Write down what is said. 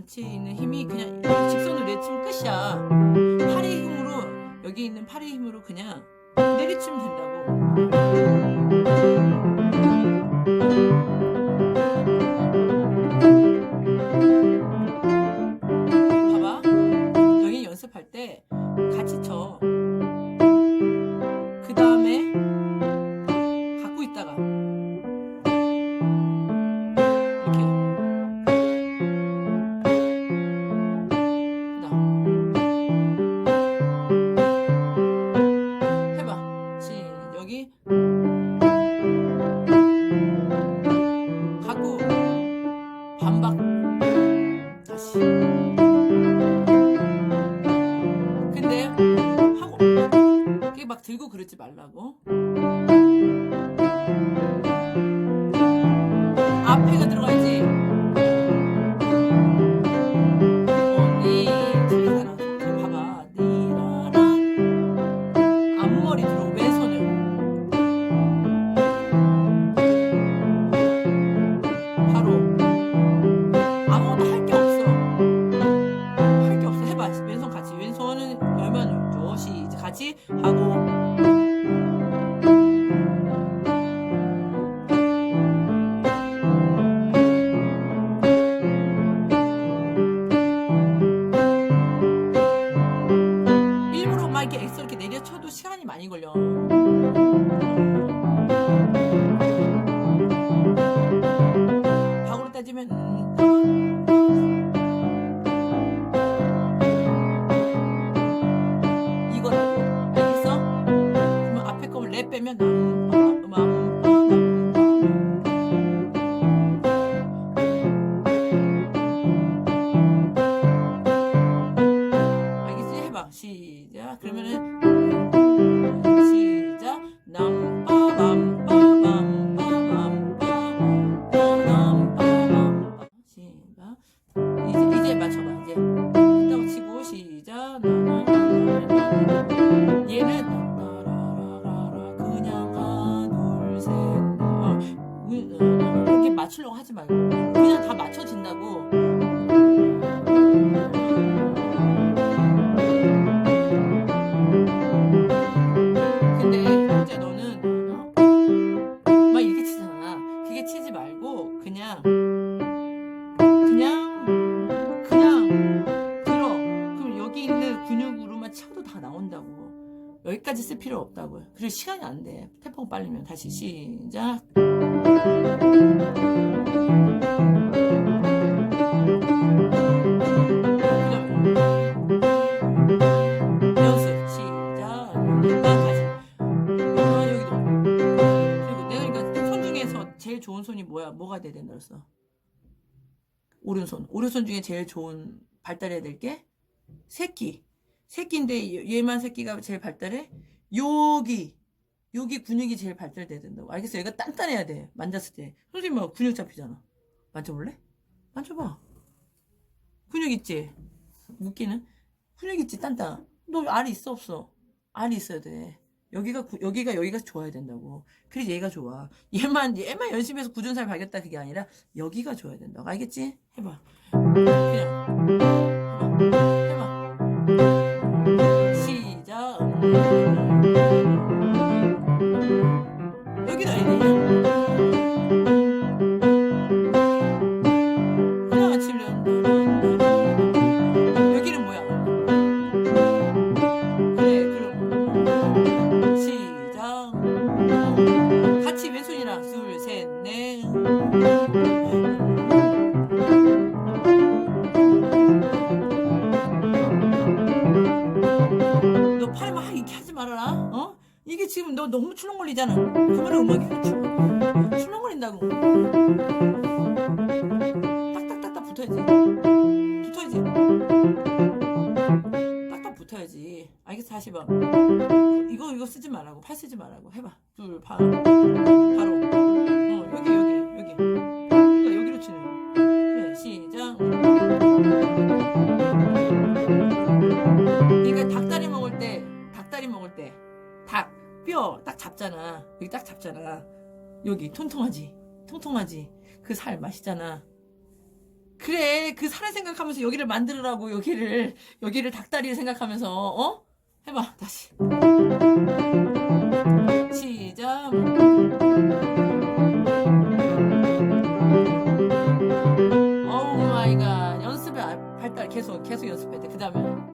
전체에 있는 힘이 그냥 이 직선으로 내리치면 끝이야. 팔의 힘으로 여기 있는 팔의 힘으로 그냥 내리치면 된다고. 반박 다시. 근데 하고 그게 막 들고 그러지 말라고. 쳐도 시간이 많이 걸려. 박으로 따지면 맞추려고 하지 말고 다 나온다고. 여기까지 쓸 필요 없다고요. 그리고 시간이 안 돼. 태풍 빨리면 다시 시작. 아, 내가 그러니까 제일 좋은 손이 뭐야? 뭐가 돼야 된다 그랬어? 오른손. 오른손 중에 제일 좋은 발달해야 될 게 새끼. 새끼인데 얘- 얘만 새끼가 제일 발달해? 여기. 여기 근육이 제일 발달돼야 된다고. 알겠어? 얘가 단단해야 돼. 만졌을 때. 선생님 막 근육 잡히잖아. 만져볼래? 만져봐. 근육 있지? 웃기는? 근육 있지? 단단. 너 알이 있어 없어? 알이 있어야 돼. 여기가 구- 여기가 여기가 좋아야 된다고. 그래서 얘가 좋아. 얘만 얘만 열심히 해서 굳은 살 발겼다 그게 아니라 여기가 좋아야 된다고. 알겠지? 해봐. 그냥 여기다 너 너무 출렁거리잖아. 그만해 음악이 출- 출렁거린다고. 딱딱딱딱 붙어야지. 붙어야지. 딱딱 붙어야지. 알겠어? 다시 봐. 이거 이거 쓰지 말라고. 팔 쓰지 말라고. 해봐. 둘, 바, 바로. 잡잖아. 여기 딱 잡잖아. 여기 통통하지. 통통하지. 그그살 맛있잖아. 그래 그 살을 생각하면서 여기를 만들으라고 여기를 여기를 닭다리를 생각하면서 어 해봐 다시